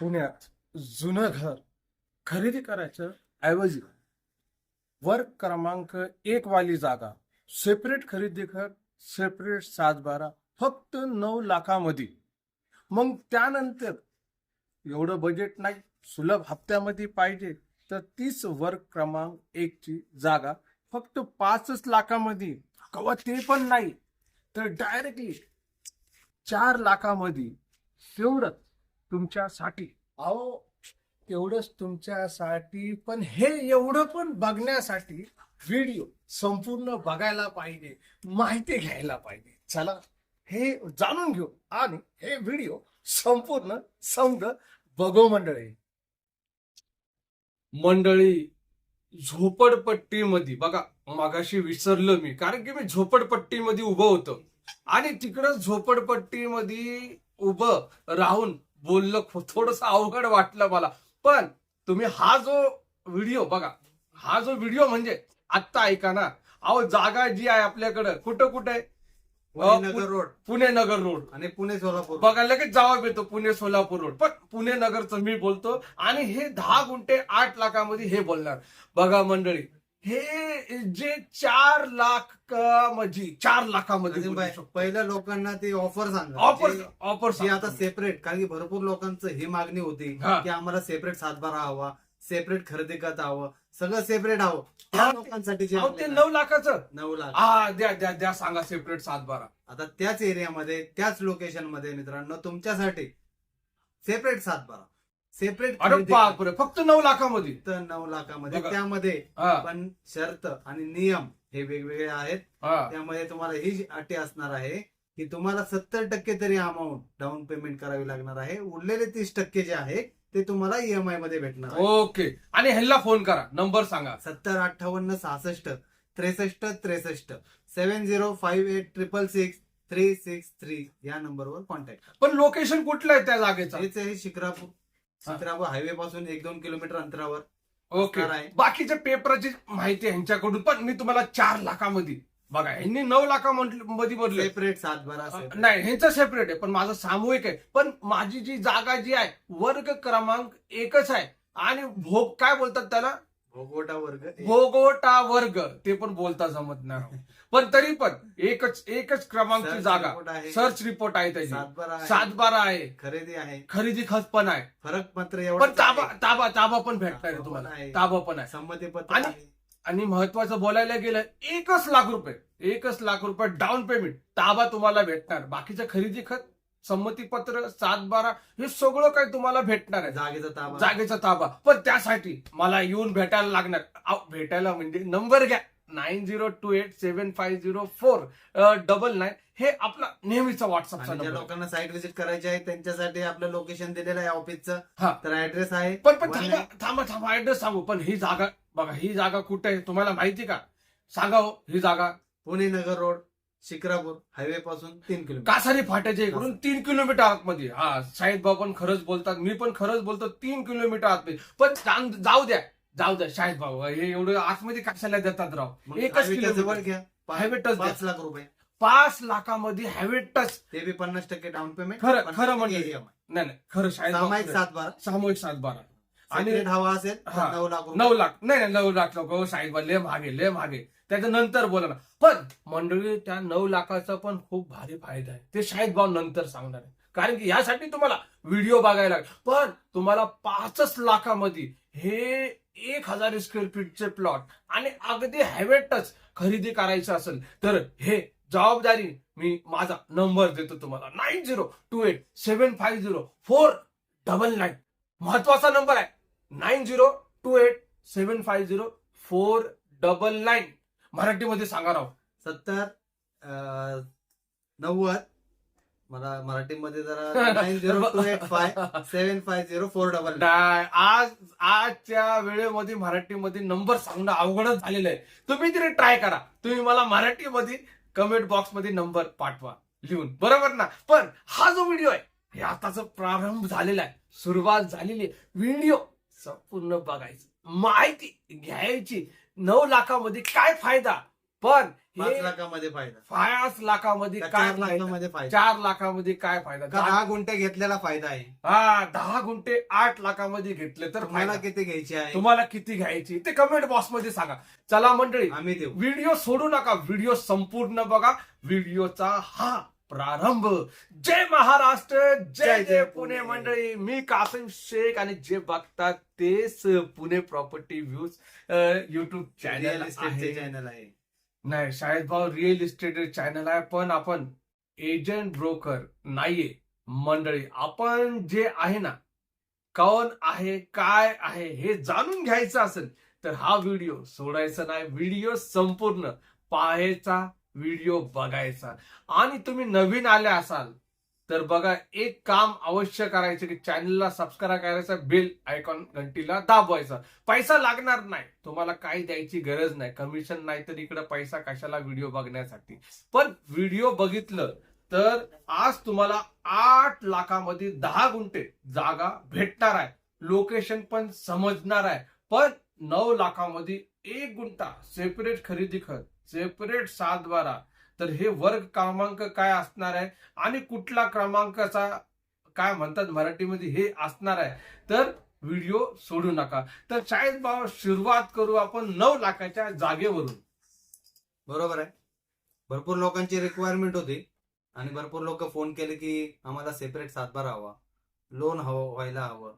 पुण्यात जुनं घर खरेदी करायचं ऐवजी वर्ग क्रमांक एक वाली जागा सेपरेट खरेदी कर सेपरेट सात बारा फक्त नऊ लाखामध्ये. मग त्यानंतर एवढं बजेट नाही सुलभ हप्त्यामध्ये पाहिजे तर तीच वर्ग क्रमांक एकची जागा फक्त पाचच लाखामध्ये. कवा ते पण नाही. तर डायरेक्टली चार लाखामध्ये तेवढंच तुमच्यासाठी. अहो तेवढंच तुमच्यासाठी पण हे एवढं पण बघण्यासाठी व्हिडिओ संपूर्ण बघायला पाहिजे माहिती घ्यायला पाहिजे. चला हे जाणून घेऊ आणि हे व्हिडिओ संपूर्ण समज बघू मंडळी. मंडळी झोपडपट्टीमध्ये बघा मगाशी विसरलो मी कारण की मी झोपडपट्टीमध्ये उभं होतो. आणि तिकडं झोपडपट्टीमध्ये उभं राहून बोललं थोडस अवघड वाटलं मला. पण तुम्ही हा जो व्हिडिओ बघा हा जो व्हिडिओ म्हणजे आत्ता ऐका ना अहो जागा जी आहे आपल्याकडं कुठं कुठं नगर रोड. पुणे नगर रोड. आणि पुणे सोलापूर. बघा लगेच जवाब येतो पुणे सोलापूर रोड. पण पुणे नगरचं मी बोलतो आणि हे दहा गुंठे आठ लाखामध्ये हे बोलणार. बघा मंडळी हे जे चार लाखमध्ये चार लाखामध्ये बोलू शकतो. पहिल्या लोकांना ते ऑफर सांगा. ऑफर जे- ऑफर जे आता सेपरेट कारण की भरपूर लोकांचं ही मागणी होती हा. की आम्हाला सेपरेट सातबारा हवा सेपरेट खरेदी करता हवं सगळं सेपरेट हवं. त्या लोकांसाठी जे अहो, ते आपल्याला नऊ लाखाचं. नऊ लाख. हा द्या द्या द्या सांगा सेपरेट सात बारा आता त्याच एरियामध्ये त्याच लोकेशनमध्ये मित्रांनो तुमच्यासाठी सेपरेट सातबारा. सेपरेट अरे बापरे फक्त नऊ लाखामध्ये. नऊ लाखामध्ये. बघा. त्यामध्ये हा. पण शर्त आणि नियम हे वेगवेगळे आहेत. हा. त्यामध्ये तुम्हाला ही अटी असणार आहे की तुम्हाला सत्तर टक्के तरी अमाऊंट डाऊन पेमेंट करावी लागणार आहे. उरलेले तीस टक्के जे आहे ते तुम्हाला ईएमआयमध्ये भेटणार आहे. ओके. आणि ह्याला फोन करा. नंबर सांगा. सत्तर अठ्ठावन्न सहासष्ट त्रेसष्ट त्रेसष्ट seven zero five eight triple six three six three या नंबरवर कॉन्टॅक्ट पण लोकेशन कुठलं आहे त्या जागेचं? हेच आहे शिक्रापूर शिक्रापूर हायवे पासून एक दोन किलोमीटर अंतरावर. ओके. आहे. बाकीच्या पेपरची माहिती आहे ह्यांच्याकडून पण मी तुम्हाला चार लाखामध्ये. बघा ह्यांनी नऊ लाखामध्ये बोलले सेपरेट सातबारा separate. नाही ह्यांचं सेपरेट आहे पण माझं सामूहिक आहे. पण माझी जी जागा जी आहे वर्ग क्रमांक एकच आहे. आणि भोग काय बोलतात त्याला? भोगवटा वर्ग. भोगोटा वर्ग. ते पण बोलता जमत नाही. पण तरी पण एकच एकच क्रमांकची जागा. सर्च रिपोर्ट आहे त्याची. सातबारा आहे. सात बारा आहे. खरेदी आहे. खरेदी खत पण आहे. फरक मात्र एवढा पण ताबा ताबा ताबा पण भेटणार तुम्हाला पण आहे. ताबा पण आहे. संमती पत्र. आणि महत्वाचं बोलायला गेलं एकच लाख रुपये. एकच लाख रुपये डाऊन पेमेंट ताबा तुम्हाला भेटणार. बाकीचं खरेदी खत संमतीपत्र सात बारा हे सगळं काही तुम्हाला भेटणार आहे. जागेचा ताबा. जागेचा ताबा. पण त्यासाठी मला येऊन भेटायला लागणार. भेटायला म्हणजे नंबर घ्या. Nine zero two eight seven five zero four double nine. हे आपला नेहमीचा नंबर. लोकांना साईट व्हिजिट करायची आहे त्यांच्यासाठी आपलं लोकेशन दिलेलं आहे ऑफिसचं हा. तर ऍड्रेस आहे. पण पण थांबा थांबा थांबा ऍड्रेस सांगू. पण ही जागा बघा ही जागा कुठे आहे तुम्हाला माहिती का? सांगा हो ही जागा. पुणे नगर रोड शिक्रापूर हायवे पासून तीन किलोमीटर. कासारी फाट्याच्या इकडून तीन किलोमीटर आतमध्ये. हा शाहिद भाऊ पण खरंच बोलतात मी पण खरंच बोलतो तीन किलोमीटर आतमध्ये. पण जाऊ द्या जाऊ द्या शाहिद भाऊ हे एवढं आतमध्ये कशाला देतात राव? एकच किलोमीटर. घ्या. Highway touch. पाच लाख रुपये. पाच लाखामध्ये हॅवे टच. ते बी पन्नास टक्के डाऊन पेमेंट खरं- खरं म्हणजे. नाही नाही खरं शाहिद सामायिक. सात बारा. सामूहिक सात बारा. आणि हवा असेल. नऊ लाख नऊ लाख. नाही नाही नऊ लाख लोक भाऊ लय मागे लय मागे त्याच्यानंतर बोला ना. पण मंडळी त्या नऊ लाखाचा पण खूप भारी फायदा आहे. ते शाहिद भाऊ नंतर सांगणार आहे कारण की यासाठी तुम्हाला व्हिडिओ बघायला लागेल. पण तुम्हाला पाचच लाखामध्ये हे एक हजार स्क्वेअर फीटचे प्लॉट आणि अगदी हॅवेटच खरेदी करायचं असेल तर हे जबाबदारी मी माझा नंबर देतो तुम्हाला. Nine zero two eight seven five zero four double nine महत्त्वाचा नंबर आहे. Nine zero two eight seven five zero four double nine मराठीमध्ये सांगा राव. सत्तर नव्वद. मला मराठीमध्ये जरा nine zero two eight five seven five zero four double नाही आज आजच्या वेळेमध्ये मराठीमध्ये नंबर सांगणं अवघडच झालेलं आहे. तुम्ही तरी ट्राय करा. तुम्ही मला मराठीमध्ये कमेंट बॉक्समध्ये नंबर पाठवा लिहून. बरोबर ना? पण हा जो व्हिडिओ आहे हे आताचा प्रारंभ झालेला आहे सुरुवात झालेली आहे. व्हिडिओ संपूर्ण बघायचं. माहिती घ्यायची. नऊ लाखामध्ये काय फायदा? पण पाच लाखामध्ये फायदा. पाच लाखामध्ये काय चार फायदा? लाखामध्ये फायदा? चार लाखामध्ये काय फायदा? का दहा गुंठे घेतलेला फायदा आहे? हा दहा गुंठे आठ लाखामध्ये घेतले तर तुम्हाला फायदा. किती घ्यायची आहे? तुम्हाला किती घ्यायची? ते कमेंट बॉक्समध्ये सांगा. चला मंडळी आम्ही देऊ. व्हिडिओ सोडू नका. व्हिडिओ संपूर्ण बघा. व्हिडिओचा हा प्रारंभ. जय महाराष्ट्र जय जय पुणे मंडळी. मी कासिम शेख आणि जे बघतात तेच Pune property views YouTube channel channel आहे. नाही शाळेत भाऊ रिअल इस्टेट चॅनल आहे पण आपण एजंट ब्रोकर नाहीये मंडळी. आपण जे आहे ना कोण आहे काय आहे हे जाणून घ्यायचं असेल तर हा व्हिडिओ सोडायचा नाही. व्हिडिओ संपूर्ण पाहायचा व्हिडिओ बघायचा. आणि तुम्ही नवीन आले असाल तर बघा एक काम अवश्य करायचं की चॅनलला सबस्क्राईब करायचं बेल आयकॉन घंटीला दाबवायचा. पैसा लागणार नाही. तुम्हाला काही द्यायची गरज नाही. कमिशन नाही तर इकडे पैसा कशाला व्हिडिओ बघण्यासाठी? पण व्हिडिओ बघितलं तर आज तुम्हाला आठ लाखामध्ये दहा गुंठे जागा भेटणार आहे. लोकेशन पण समजणार आहे. पण नऊ लाखामध्ये एक गुंठा सेपरेट खरेदी खत सेपरेट सात बारा तर हे वर्ग क्रमांक काय असणार आहे? आणि कुठला क्रमांकाचा काय म्हणतात मराठीमध्ये हे असणार आहे? तर व्हिडिओ सोडू नका. तर शाळेत भाव सुरुवात करू आपण नऊ लाखाच्या जागेवरून. बरोबर आहे. भरपूर लोकांची रिक्वायरमेंट होती. आणि भरपूर लोक फोन केले की आम्हाला सेपरेट सातबारा हवा. लोन हवं व्हायला हवं.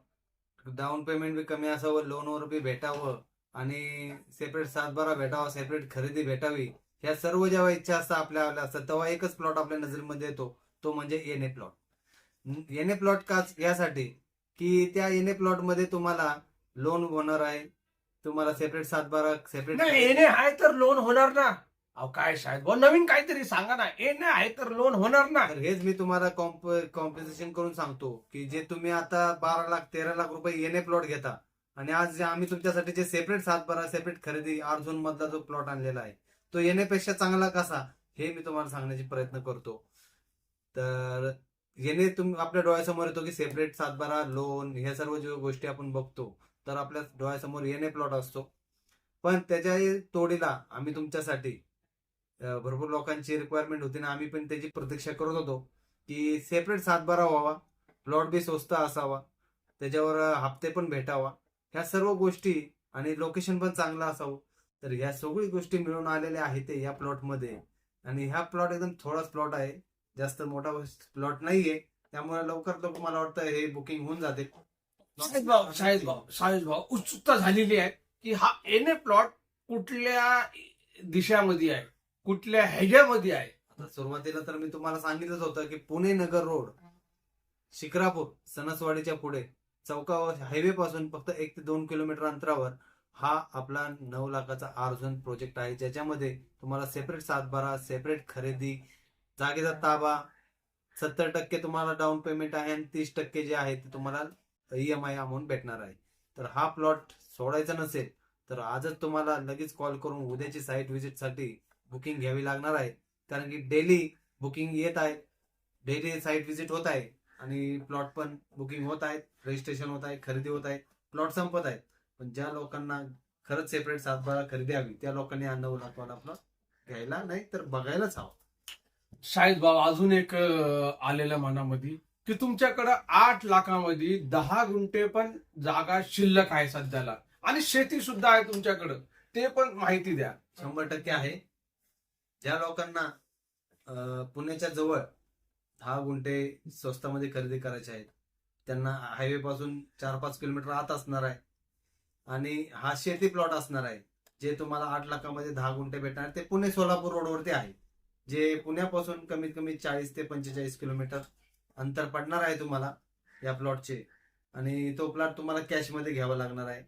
डाऊन पेमेंट बी कमी असावं लोनवर बी भेटावं. आणि सेपरेट सातबारा भेटावा सेपरेट खरेदी भेटावी ह्या सर्व जेव्हा इच्छा असतात आपल्या आपल्या असतात तेव्हा एकच प्लॉट आपल्या नजरेमध्ये येतो. तो म्हणजे N A plot N A plot का यासाठी की त्या एन ए प्लॉटमध्ये तुम्हाला लोन होणार आहे. तुम्हाला सेपरेट सातबारा सेपरेट येणे आहे तर लोन होणार ना. अहो काय शाळेत? भाऊ नवीन काहीतरी सांगा ना. येणे आहे तर लोन होणार ना. तर हेच मी तुम्हाला कॉम्पिटिशन करून सांगतो की जे तुम्ही आता बारा लाख तेरा लाख रुपये येणे प्लॉट घेता आणि आज जे आम्ही तुमच्यासाठी जे सेपरेट सातबारा सेपरेट खरेदी आर झोन मधला जो प्लॉट आणलेला आहे तो येण्यापेक्षा चांगला कसा? हे मी तुम्हाला सांगण्याचा प्रयत्न करतो. तर येणे तुम आपल्या डोळ्यासमोर येतो की सेपरेट सातबारा लोन ह्या सर्व ज्या गोष्टी आपण बघतो तर आपल्या डोळ्यासमोर येणे प्लॉट असतो. पण त्याच्या तोडीला आम्ही तुमच्यासाठी भरपूर लोकांची रिक्वायरमेंट होती ना आम्ही पण त्याची प्रतीक्षा करत होतो की सेपरेट सातबारा व्हावा प्लॉट बी स्वस्त असावा त्याच्यावर हप्ते पण भेटावा. ह्या सर्व गोष्टी आणि लोकेशन पण चांगलं असावं. तर ह्या सगळी गोष्टी मिळून आलेल्या आहेत या प्लॉटमध्ये आणि ह्या प्लॉट एकदम थोडाच प्लॉट आहे. जास्त मोठा प्लॉट नाहीये. त्यामुळे लवकर लवकर मला वाटतं हे बुकिंग होऊन जाते. शाळेत भाऊ शाळेत भाऊ शाळेत भाऊ उत्सुकता झालेली आहे की हा एन ए प्लॉट कुठल्या दिशामध्ये आहे? कुठल्या ह्याच्यामध्ये आहे? आता सुरुवातीला तर मी तुम्हाला सांगितलंच होतं की पुणे नगर रोड शिक्रापूर सणसवाडीच्या पुढे. चौका हायवे पासून फक्त एक ते दोन किलोमीटर अंतरावर हा आपला नऊ लाखाचा आर्झन प्रोजेक्ट आहे. ज्याच्यामध्ये तुम्हाला सेपरेट सातबारा सेपरेट खरेदी जागेचा ताबा सत्तर टक्के तुम्हाला डाऊन पेमेंट आहे आणि तीस टक्के जे आहे ते तुम्हाला ई एम आय अमाऊंट भेटणार आहे. तर हा प्लॉट सोडायचा नसेल तर आजच तुम्हाला लगेच कॉल करून उद्याची साईट व्हिजिटसाठी बुकिंग घ्यावी लागणार आहे. कारण की डेली बुकिंग येत आहे. डेली साईट व्हिजिट होत आहे. आणि प्लॉट पण बुकिंग होत आहेत रजिस्ट्रेशन होत आहे खरेदी होत आहे प्लॉट संपत आहेत. पण ज्या लोकांना खरंच सेपरेट सातबारा खरेदी हवी त्या लोकांनी हा नऊ लाख वाला आपला घ्यायला नाही तर बघायलाच हवा. शाळेत भाऊ अजून एक आलेल्या मनामध्ये की तुमच्याकडं आठ लाखामध्ये दहा गुंठे पण जागा शिल्लक आहे सध्याला. आणि शेती सुद्धा आहे तुमच्याकडं. ते पण माहिती द्या. शंभर टक्के आहे. ज्या लोकांना पुण्याच्या जवळ दहा गुंठे स्वस्तामध्ये खरेदी करायचे आहेत. त्यांना हायवे पासून चार पाच किलोमीटर आत असणार आहे. आणि हा शेती प्लॉट असणार आहे. जे तुम्हाला आठ लाखामध्ये दहा गुंठे भेटणार ते पुणे सोलापूर रोडवरती आहे. जे पुण्यापासून कमीत कमी चाळीस ते पंचेचाळीस किलोमीटर अंतर पडणार आहे तुम्हाला या प्लॉटचे आणि तो प्लॉट तुम्हाला कॅशमध्ये घ्यावा लागणार आहे.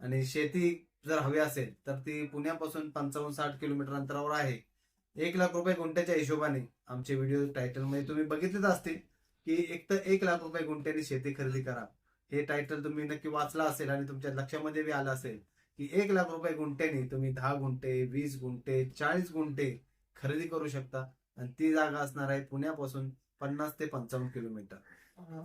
आणि शेती जर हवी असेल तर ती पुण्यापासून पंचावन्न साठ किलोमीटर अंतरावर आहे. एक लाख रुपये गुंठ्याच्या हिशोबाने आमचे व्हिडिओ टायटलमध्ये तुम्ही बघितलेच असतील की एक तर एक लाख रुपये गुंठ्याने शेती खरेदी करा. हे टायटल तुम्ही नक्की वाचला असेल आणि तुमच्या लक्षामध्ये बी आलं असेल की एक लाख रुपये गुंठ्याने तुम्ही दहा गुंठे वीस गुंठे चाळीस गुंठे खरेदी करू शकता. आणि ती जागा असणार आहे पुण्यापासून पन्नास ते पंचावन्न किलोमीटर.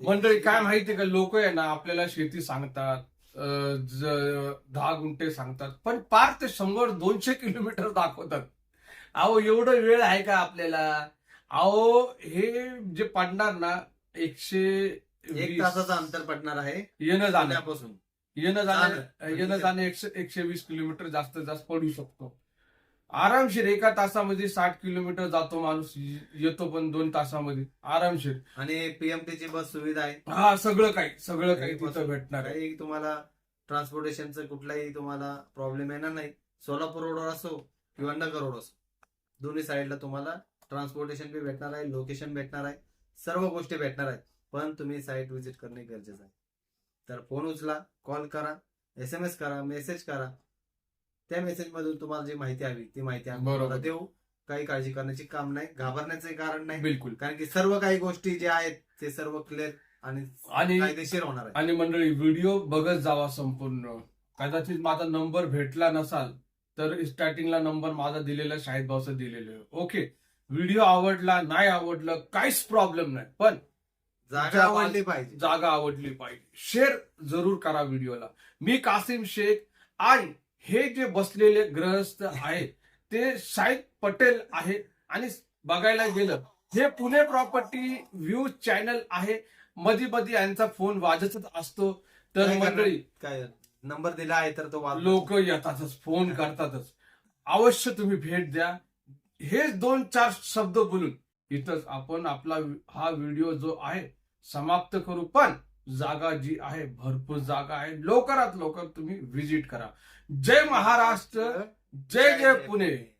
मंडळी काय माहितीये का? लोक आहे ना आपल्याला शेती सांगतात दहा गुंठे सांगतात पण पाच ते शंभर दोनशे किलोमीटर दाखवतात. अहो एवढं वेळ आहे का आपल्याला? अहो हे जे पडणार ना एकशे एक तासाचं अंतर पडणार आहे. येणं जाणं. पुण्यापासून येणं जाणं. येणं जाणं एकशे एकशे वीस किलोमीटर जास्तीत जास्त पडू शकतो. आरामशीर एका तासामध्ये साठ किलोमीटर जातो माणूस येतो पण दोन तासामध्ये. आरामशीर. आणि पीएमटी ची बस सुविधा आहे. हा सगळं काही सगळं काही तिथं भेटणार. आहे काही तुम्हाला ट्रान्सपोर्टेशनचं कुठलाही तुम्हाला प्रॉब्लेम येणार नाही. सोलापूर रोडवर असो किंवा नगर रोड असो. दोन्ही साईडला तुम्हाला ट्रान्सपोर्टेशन बी भेटणार आहे लोकेशन भेटणार आहे सर्व गोष्टी भेटणार आहेत. पण तुम्ही साईट व्हिजिट करणे गरजेचं आहे. तर फोन उचला कॉल करा एस एम एस करा मेसेज करा. त्या मेसेज मधून तुम्हाला जी माहिती हवी ती माहिती आम्ही देऊ. काही काळजी करण्याची काम नाही घाबरण्याचे कारण नाही. बिलकुल. कारण की सर्व काही गोष्टी जे आहेत ते सर्व क्लिअर आणि आणि कायदेशीर होणार आहे आणि मंडळी व्हिडिओ बघत जावा संपूर्ण. कदाचित माझा नंबर भेटला नसाल तर स्टार्टिंगला नंबर माझा दिलेला शाहिद भाऊचा दिलेला आहे. ओके व्हिडिओ आवडला नाही आवडलं काहीच प्रॉब्लेम नाही. पण जागा आवडली पाहिजे. जागा आवडली पाहिजे. शेअर जरूर करा व्हिडिओला मी कासिम शेख आणि हे जे बसलेले ग्रहस्थ आहेत ते शाहिद पटेल आहे. आणि बघायला गेलं हे पुणे प्रॉपर्टी व्ह्यू चॅनल आहे. मध्ये मध्ये यांचा फोन वाजतच असतो. तर? मंडळी काय नंबर दिला आहे तर तो लोक येतातच फोन करतातच. अवश्य तुम्ही भेट द्या. हेच दोन चार शब्द बोलून इथंच आपण आपला हा व्हिडिओ जो आहे समाप्त करू. पण जागा जी आहे भरपूर जागा आहे. लवकरात लवकर तुम्ही व्हिजिट करा. जय महाराष्ट्र जय जय पुणे.